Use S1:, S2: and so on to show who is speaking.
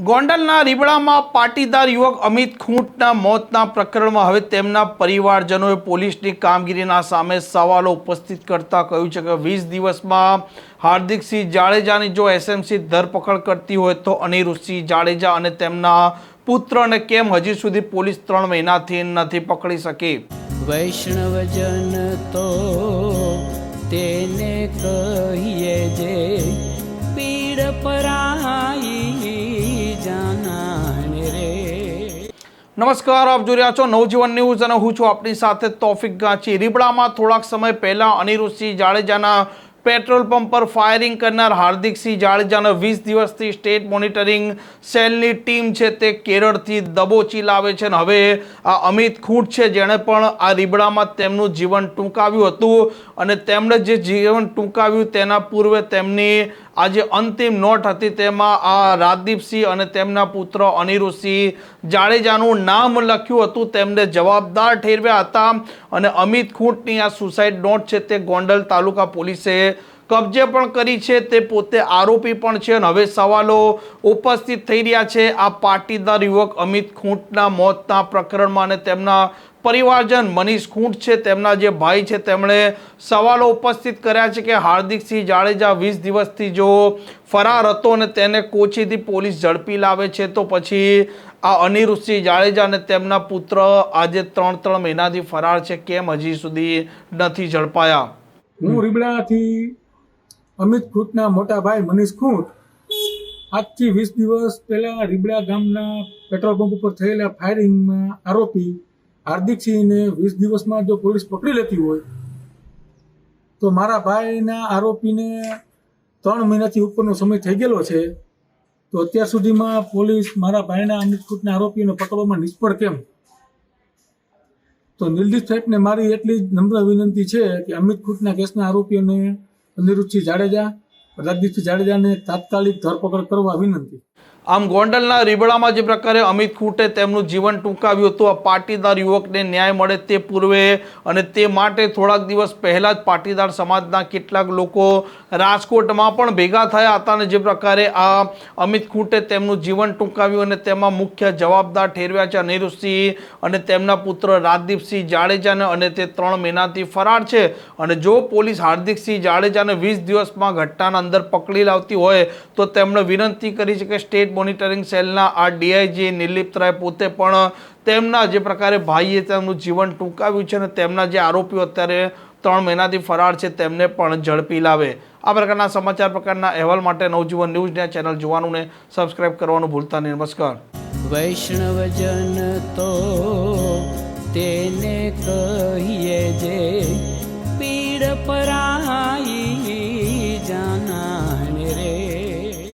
S1: ગોંડલના રીબડામાં પાટીદાર યુવક અમિત ખૂંટના મોતના પ્રકરણમાં હવે તેમના પરિવારજનોએ પોલીસની કામગીરીના સામે સવાલો ઉપસ્થિત કરતા કહ્યું છે કે વીસ દિવસમાં હાર્દિકસિંહ જાડેજાની જો એસએમસી ધરપકડ કરતી હોય તો અનિરુદ્ધસિંહ જાડેજા અને તેમના પુત્રને કેમ હજી સુધી પોલીસ ત્રણ મહિનાથી નથી પકડી શકી?
S2: વૈષ્ણવજન તો તેને કહીએ જે પીડ પરાઈ
S1: નમસ્કાર, આપ જોઈ રહ્યા છો નવજીવન ન્યૂઝ અને હું છું આપની સાથે તોફિક ગાંચી. રીબડામાં થોડાક સમય પહેલાં અનિરુદ્ધસિંહ જાડેજાના પેટ્રોલ પંપ પર ફાયરિંગ કરનાર હાર્દિકસિંહ જાડેજાને વીસ દિવસથી સ્ટેટ મોનિટરિંગ સેલની ટીમ છે તે કેરળથી દબોચી લાવે છે અને હવે આ અમિત ખૂંટ છે જેણે પણ આ રીબડામાં તેમનું જીવન ટૂંકાવ્યું હતું અને તેમણે જે જીવન ટૂંકાવ્યું તેના પૂર્વે તેમની આ જે અંતિમ નોટ હતી તેમાં આ રાજદીપસિંહ અને તેમના પુત્ર અનિરુદ્ધસિંહ જાડેજાનું નામ લખ્યું હતું. તેમને જવાબદાર ઠેરવ્યા હતા અને અમિત ખૂંટની આ સુસાઇડ નોટ છે તે ગોંડલ તાલુકા પોલીસે કબજે પણ કરી છે, તે પોતે આરોપી પણ છે અને હવે સવાલો ઉપસ્થિત થઈ રહ્યા છે. આ પાટીદાર યુવક અમિત ખૂંટના મોતના પ્રકરણમાં અને તેમના પરિવારજન મનીષ ખૂંટ છે, તેમના જે ભાઈ છે, તેમણે સવાલો ઉપસ્થિત કર્યા છે કે હાર્દિકસિંહ જાડેજા વીસ દિવસથી જો ફરાર હતો અને તેને કોચીથી પોલીસ ઝડપી લાવે છે, તો પછી આ અનિરુદ્ધસિંહ જાડેજા અને તેમના પુત્ર આજે ત્રણ ત્રણ મહિનાથી ફરાર છે. કેમ હજી સુધી નથી ઝડપાયા?
S3: હું રીબડાથી અમિત ખૂંટના મોટા ભાઈ મનીષ ખૂંટ આજથી વીસ દિવસ પહેલા રીબડા ગામના પેટ્રોલ પંપ ઉપર થયેલા ફાયરિંગમાં આરોપી હાર્દિકસિંહને વીસ દિવસમાં જો પોલીસ પકડી લેતી હોય, તો મારા ભાઈના આરોપીને ત્રણ મહિનાથી ઉપરનો સમય થઈ ગયેલો છે. તો અત્યાર સુધીમાં પોલીસ મારા ભાઈના અમિત ખૂંટના આરોપીને પકડવામાં નિષ્ફળ કેમ? તો નિર્દિષ્ટ સાહેબને મારી એટલી જ નમ્ર વિનંતી છે કે અમિત ખૂંટના કેસના આરોપીઓને અનિરુદ્ધસિંહ જાડેજા રાજદીપસિંહ જાડેજાને તાત્કાલિક ધરપકડ કરવા વિનંતી.
S1: આમ ગોંડલના રીબડામાં જે પ્રકારે અમિત ખૂટે તેમનું જીવન ટૂંકાવ્યું હતું, આ પાટીદાર યુવકને ન્યાય મળે તે પૂર્વે અને તે માટે થોડાક દિવસ પહેલાં જ પાટીદાર સમાજના કેટલાક લોકો રાજકોટમાં પણ ભેગા થયા હતા અને જે પ્રકારે આ અમિત ખૂટે તેમનું જીવન ટૂંકાવ્યું અને તેમાં મુખ્ય જવાબદાર ઠેરવ્યા છે અનિરુદ્ધસિંહ અને તેમના પુત્ર રાજદીપસિંહ જાડેજાને અને તે ત્રણ મહિનાથી ફરાર છે. અને જો પોલીસ હાર્દિકસિંહ જાડેજાને વીસ દિવસમાં ઘટનાના અંદર પકડી લાવતી હોય, તો તેમણે વિનંતી કરી છે કે સ્ટેટ મોનિટરિંગ સેલના આ ડીઆઈજી નિર્લિપ્તરાય પોતે પણ તેમના જે પ્રકારે ભાઈએ તેમનું જીવન ટૂંકાવ્યું છે અને તેમના જે આરોપીઓ અત્યારે ત્રણ મહિનાથી ફરાર છે, તેમને પણ ઝડપી લાવે. આ પ્રકારના સમાચાર, પ્રકારના અહેવાલ માટે નવજીવન ન્યૂઝને ચેનલ જોવાનું ને સબસ્ક્રાઇબ કરવાનું ભૂલતા નહીં. નમસ્કાર.
S2: વૈષ્ણવજન તો તેને કહીએ જે